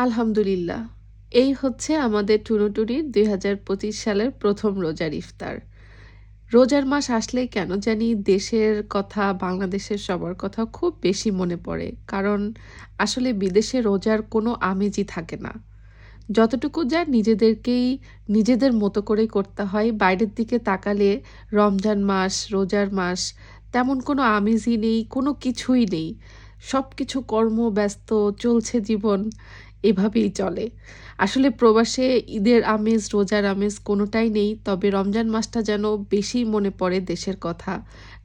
আলহামদুলিল্লাহ। এই হচ্ছে আমাদের টুনুটুনির দুই হাজার পঁচিশ সালের প্রথম রোজার ইফতার। রোজার মাস আসলেই কেন জানি দেশের কথা, বাংলাদেশের সবার কথা খুব বেশি মনে পড়ে। কারণ আসলে বিদেশে রোজার কোনো আমেজই থাকে না। যতটুকু যা নিজেদেরকেই, নিজেদের মতো করে করতে হয়, বাইরের দিকে তাকালে রমজান মাস, রোজার মাস তেমন কোনো আমেজই নেই, কোনো কিছুই নেই। সব কিছু কর্ম ব্যস্ত চলছে জীবন। এভাবেই চলে। আসলে প্রবাসে ঈদের আমেজ, রোজার আমেজ কোনোটাই নেই, তবে রমজান মাসটা যেন বেশি মনে পড়ে দেশের কথা।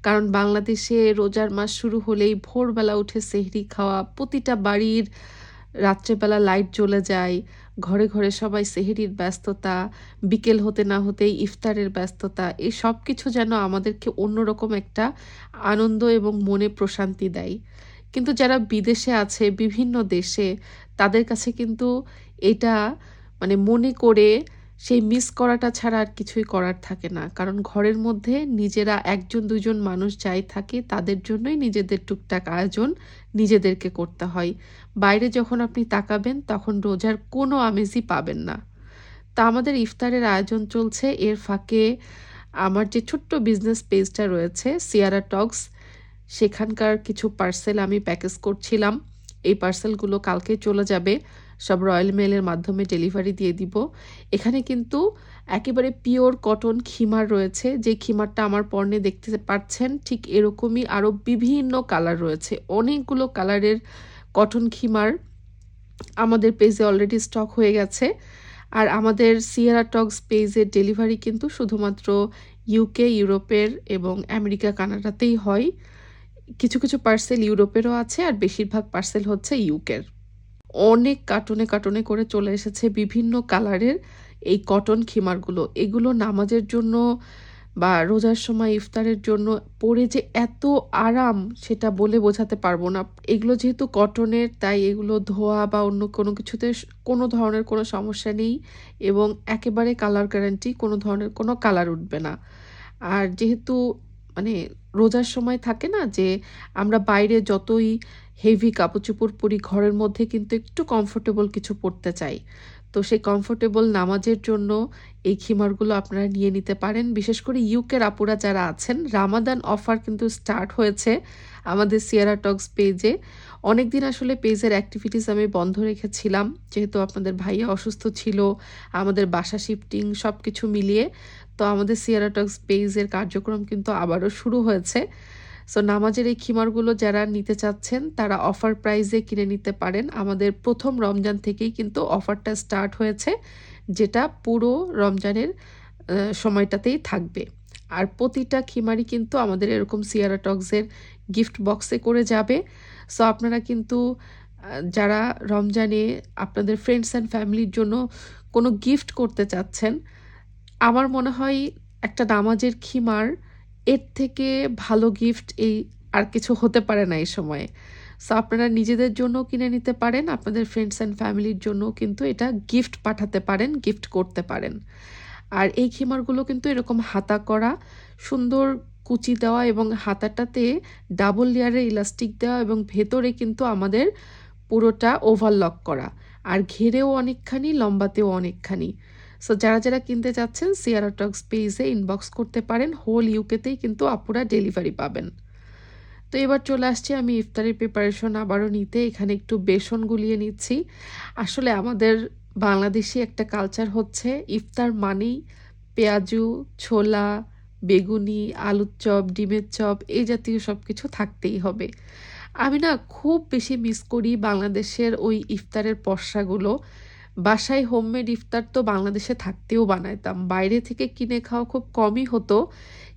কারণ বাংলাদেশে রোজার মাস শুরু হলেই ভোরবেলা উঠে সেহরি খাওয়া, প্রতিটা বাড়ির রাত্রেবেলা লাইট জ্বলে যায়, ঘরে ঘরে সবাই সেহেরির ব্যস্ততা, বিকেল হতে না হতেই ইফতারের ব্যস্ততা, এই সব কিছু যেন আমাদেরকে অন্যরকম একটা আনন্দ এবং মনে প্রশান্তি দেয়। কিন্তু যারা বিদেশে আছে, বিভিন্ন দেশে, তাদের কাছে কিন্তু এটা মানে মনে করে সেই মিস করাটা ছাড়া আর কিছুই করার থাকে না। কারণ ঘরের মধ্যে নিজেরা একজন, দুজন মানুষ যাই থাকে, তাদের জন্যই নিজেদের টুকটাক আয়োজন নিজেদেরকে করতে হয়। বাইরে যখন আপনি তাকাবেন, তখন রোজার কোনো আমেজই পাবেন না। তা আমাদের ইফতারের আয়োজন চলছে। এর ফাঁকে আমার যে ছোট্ট বিজনেস পেজটা রয়েছে সিয়ারা টক্স সেখানকার কিছু পার্সেল আমি প্যাকেজ করছিলাম। এই পার্সেলগুলো কালকে চলে যাবে। সব রয়্যাল মেলের মাধ্যমে ডেলিভারি দিয়ে দিব। এখানে কিন্তু একেবারে পিওর কটন খিমার রয়েছে। যে খিমারটা আমার পর্ণে দেখতে পাচ্ছেন, ঠিক এরকমই আরও বিভিন্ন কালার রয়েছে। অনেকগুলো কালারের কটন খিমার আমাদের পেজে অলরেডি স্টক হয়ে গেছে। আর আমাদের সিয়ারা টক্স পেজের ডেলিভারি কিন্তু শুধুমাত্র ইউকে ইউরোপের এবং আমেরিকা কানাডাতেই হয়। কিছু কিছু পার্সেল ইউরোপেরও আছে আর বেশিরভাগ পার্সেল হচ্ছে ইউকের। অনেক কার্টুনে কার্টুনে করে চলে এসেছে বিভিন্ন কালারের এই কটন খিমারগুলো। এগুলো নামাজের জন্য বা রোজার সময় ইফতারের জন্য পরে যে এত আরাম সেটা বলে বোঝাতে পারব না। এগুলো যেহেতু কটনের তাই এগুলো ধোয়া বা অন্য কোনো কিছুতে কোনো ধরনের কোনো সমস্যা নেই এবং একেবারে কালার গ্যারান্টি কোনো ধরনের কোনো কালার উঠবে না। আর যেহেতু মানে রোজার সময় থাকে না যে আমরা বাইরে যতই হেভি কাপড় চোপড় পরি, ঘরের মধ্যে কিন্তু একটু কমফোর্টেবল কিছু পরতে চাই। তো সেই কমফোর্টেবল নামাজের জন্য এই খিমারগুলো আপনারা নিয়ে নিতে পারেন। বিশেষ করে ইউকের আপুরা যারা আছেন রামাদান অফার কিন্তু স্টার্ট হয়েছে আমাদের সিয়ারা টক্স পেজে অনেক দিন আসলে পেজের অ্যাক্টিভিটিস আমি বন্ধ রেখেছিলাম, যেহেতু আপনাদের ভাইয়া অসুস্থ ছিল, আমাদের বাসা শিফটিং সব কিছু মিলিয়ে। তো আমাদের সিয়ারা টক্স পেজের কার্যক্রম কিন্তু আবারও শুরু হয়েছে। সো নামাজের এই খিমারগুলো যারা নিতে চাচ্ছেন, তারা অফার প্রাইজে কিনে নিতে পারেন। আমাদের প্রথম রমজান থেকেই কিন্তু অফারটা স্টার্ট হয়েছে, যেটা পুরো রমজানের সময়টাতেই থাকবে। আর প্রতিটা খিমারি কিন্তু আমাদের এরকম সিয়ারা টক্সের গিফট বক্সে করে যাবে। সো আপনারা কিন্তু যারা রমজানে আপনাদের ফ্রেন্ডস অ্যান্ড ফ্যামিলির জন্য কোনো গিফট করতে চাচ্ছেন আমার মনে হয় একটা নামাজের খিমার, এর থেকে ভালো গিফট এই আর কিছু হতে পারে না এই সময়ে। সো আপনারা নিজেদের জন্য কিনে নিতে পারেন, আপনাদের ফ্রেন্ডস অ্যান্ড ফ্যামিলির জন্য কিন্তু এটা গিফট পাঠাতে পারেন গিফট করতে পারেন। আর এই খিমারগুলো কিন্তু এরকম হাতা করা, সুন্দর কুচি দেওয়া এবং হাতাটাতে ডাবল লেয়ারে ইলাস্টিক দেওয়া এবং ভেতরে কিন্তু আমাদের পুরোটা ওভারলক করা। আর ঘেরেও অনেকখানি, লম্বাতেও অনেকখানি। সো যারা যারা কিনতে চাচ্ছেন সিয়ারা টক্স পেজে ইনবক্স করতে পারেন। হোল ইউকেতেই কিন্তু আপুরা ডেলিভারি পাবেন। তো এবার চলে আসছি আমি ইফতারের প্রিপারেশন আবারও নিতে। এখানে একটু বেসন গুলিয়ে নিচ্ছি। আসলে আমাদের বাংলাদেশি একটা কালচার হচ্ছে, ইফতার মানেই পেঁয়াজু, ছোলা, বেগুনি, আলুর চপ, ডিমের চপ, এই জাতীয় সব কিছু থাকতেই হবে। আমি না খুব বেশি মিস করি বাংলাদেশের ওই ইফতারের পশাগুলো বাসায় হোমমেড ইফতার তো বাংলাদেশে থাকতেও বানাইতাম। বাইরে থেকে কিনে খাওয়া খুব কমই হতো।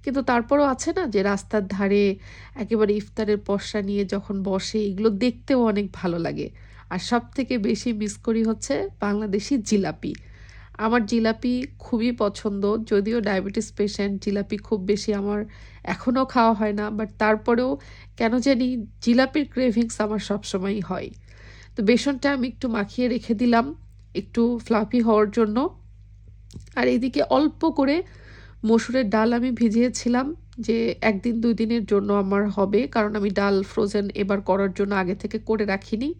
কিন্তু তারপরও আছে না যে রাস্তার ধারে একেবারে ইফতারের পশা নিয়ে যখন বসে, এগুলো দেখতেও অনেক ভালো লাগে। আর সব থেকে বেশি মিস করি হচ্ছে বাংলাদেশি জিলাপি। আমার জিলাপি খুবই পছন্দ, যদিও ডায়াবেটিস পেশেন্ট জিলাপি খুব বেশি আমার এখনও খাওয়া হয় না বাট তারপরেও কেন জানি জিলাপির ক্রেভিংস আমার সবসময়ই হয়। তো বেসনটা আমি একটু মাখিয়ে রেখে দিলাম। একটু ফ্লাফি হওয়ার জন্য। আর এদিকে অল্প করে মসুরের ডাল আমি ভিজিয়েছিলাম যে একদিন দুই দিনের জন্য আমার হবে, কারণ আমি ডাল ফ্রোজেন এবার করার জন্য আগে থেকে করে রাখিনি।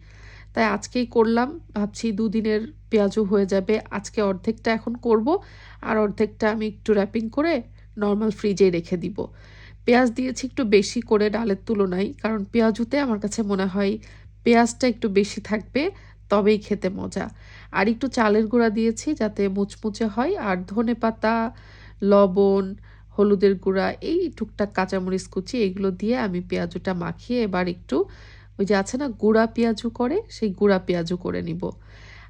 তাই আজকেই করলাম, ভাবছি দুদিনের পেঁয়াজও হয়ে যাবে। আজকে অর্ধেকটা এখন করব, আর অর্ধেকটা আমি একটু র্যাপিং করে নর্মাল ফ্রিজে রেখে দিব। পেঁয়াজ দিয়েছি একটু বেশি করে ডালের তুলনায়, কারণ পেঁয়াজুতে আমার কাছে মনে হয় পেঁয়াজটা একটু বেশি থাকবে। তবেই খেতে মজা। আর একটু চালের গুঁড়া দিয়েছি যাতে মুচমুচে হয়। আর ধনে পাতা, লবণ, হলুদের গুঁড়া, এই টুকটাক কাঁচামরিচ কুচি, এগুলো দিয়ে আমি পেঁয়াজুটা মাখিয়ে এবার একটু ওই যে আছে না, গুঁড়া পেঁয়াজু করে, সেই গুঁড়া পেঁয়াজু করে নিব।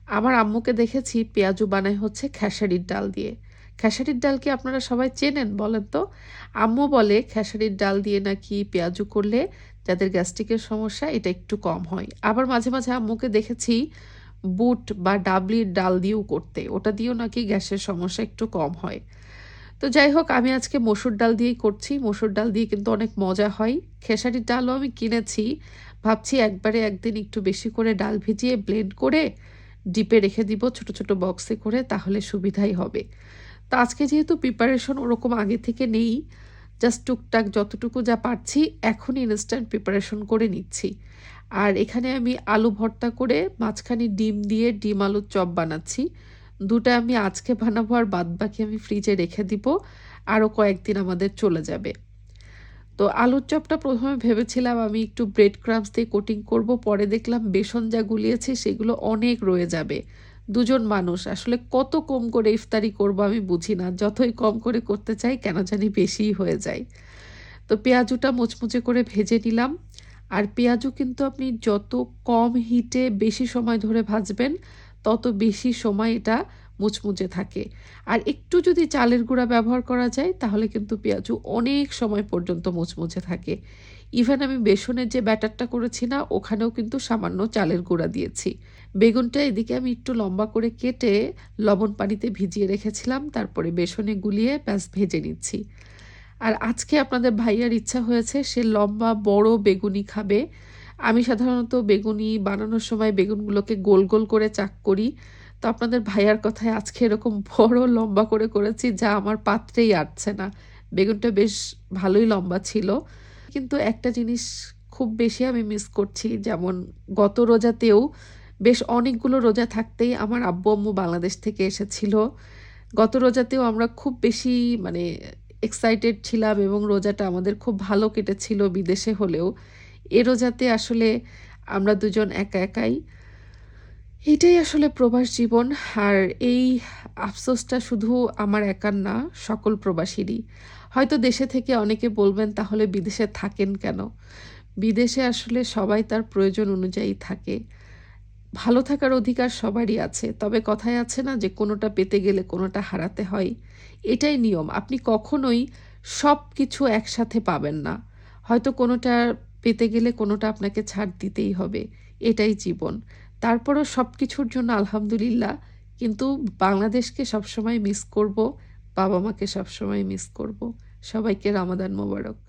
আমার আম্মুকে দেখেছি পেঁয়াজু বানায় হচ্ছে খেসারির ডাল দিয়ে। খেসারির ডাল কি আপনারা সবাই চেনেন বলেন তো? আম্মু বলে খেসারির ডাল দিয়ে নাকি পেঁয়াজু করলে যাদের গ্যাস্ট্রিকের সমস্যা এটা একটু কম হয়। আবার মাঝে মাঝে আম্মুকে দেখেছি বুট বা ডাবলির ডাল দিয়েও করতে। ওটা দিয়েও নাকি গ্যাসের সমস্যা একটু কম হয়। তো যাই হোক, আমি আজকে মসুর ডাল দিয়েই করছি। মসুর ডাল দিয়ে কিন্তু অনেক মজা হয়। খেসারির ডালও আমি কিনেছি। ভাবছি একবারে একদিন একটু বেশি করে ডাল ভিজিয়ে ব্লেন্ড করে ডিপে রেখে দিব ছোট ছোট বক্সে করে, তাহলে সুবিধাই হবে। তো আজকে যেহেতু প্রিপারেশন ওরকম আগে থেকে নেই জাস্ট টুকটাক যতটুকু যা পারছি এখনই ইনস্ট্যান্ট প্রিপারেশন করে নিচ্ছি। আর এখানে আমি আলু ভর্তা করে মাঝখানে ডিম দিয়ে ডিম আলুর চপ বানাচ্ছি। দুটা আমি আজকে বানাবো আর বাদ বাকি আমি ফ্রিজে রেখে দিব আরও কয়েকদিন আমাদের চলে যাবে। তো আলুর চপটা প্রথমে ভেবেছিলাম আমি একটু ব্রেড ক্রামস দিয়ে কোটিং করব, পরে দেখলাম বেসন যা গুলিয়েছে সেগুলো অনেক রয়ে যাবে। দুজন মানুষ। আসলে কত কম করে ইফতারি করব আমি বুঝি না। যতই কম করে করতে চাই, কেন জানি বেশিই হয়ে যায়। তো পেঁয়াজুটা মুচমুচে করে ভেজে নিলাম। আর পেঁয়াজু কিন্তু আপনি যত কম হিটে বেশি সময় ধরে ভাজবেন, তত বেশি সময় এটা মুচমুচে থাকে। আর একটু যদি চালের গুঁড়া ব্যবহার করা যায়, তাহলে কিন্তু পেঁয়াজু অনেক সময় পর্যন্ত মুচমুচে থাকে। ইভেন আমি বেসনের যে ব্যাটারটা করেছি না, ওখানেও কিন্তু সামান্য চালের গুঁড়া দিয়েছি। বেগুনটা এদিকে আমি একটু লম্বা করে কেটে লবণ পানিতে ভিজিয়ে রেখেছিলাম, তারপরে বেসনে গুলিয়ে ব্যাস ভেজে নিচ্ছি। আর আজকে আপনাদের ভাইয়ার ইচ্ছা হয়েছে, সে লম্বা বড় বেগুনি খাবে। আমি সাধারণত বেগুনি বানানোর সময় বেগুনগুলোকে গোল গোল করে চাক করি। তো আপনাদের ভাইয়ার কথায় আজকে এরকম বড় লম্বা করে করেছি যা আমার পাত্রেই আটছে না। বেগুনটা বেশ ভালোই লম্বা ছিল। কিন্তু একটা জিনিস খুব বেশি আমি মিস করছি, যেমন গত রোজাতেও বেশ অনেকগুলো রোজা থাকতেই আমার আব্বু আম্মু বাংলাদেশ থেকে এসেছিল। গত রোজাতেও আমরা খুব বেশি মানে এক্সাইটেড ছিলাম এবং রোজাটা আমাদের খুব ভালো কেটেছিল বিদেশে হলেও। এ রোজাতে আসলে আমরা দুজন একা একাই। এটাই আসলে প্রবাস জীবন। আর এই আফসোসটা শুধু আমার একার না, সকল প্রবাসীরই। হয়তো দেশে থেকে অনেকে বলবেন, তাহলে বিদেশে থাকেন কেন? বিদেশে আসলে সবাই তার প্রয়োজন অনুযায়ী থাকে। ভালো থাকার অধিকার সবারই আছে, তবে কথায় আছে না যে কোনোটা পেতে গেলে কোনোটা হারাতে হয়। এটাই নিয়ম। আপনি কখনোই সব কিছু একসাথে পাবেন না। হয়তো কোনোটা পেতে গেলে কোনোটা আপনাকে ছাড় দিতেই হবে। এটাই জীবন। তারপরও সব কিছুর জন্য আলহামদুলিল্লাহ, কিন্তু বাংলাদেশকে সবসময় মিস করব বাবা মাকে সবসময় মিস করব। সবাইকে রামাদান মোবারক।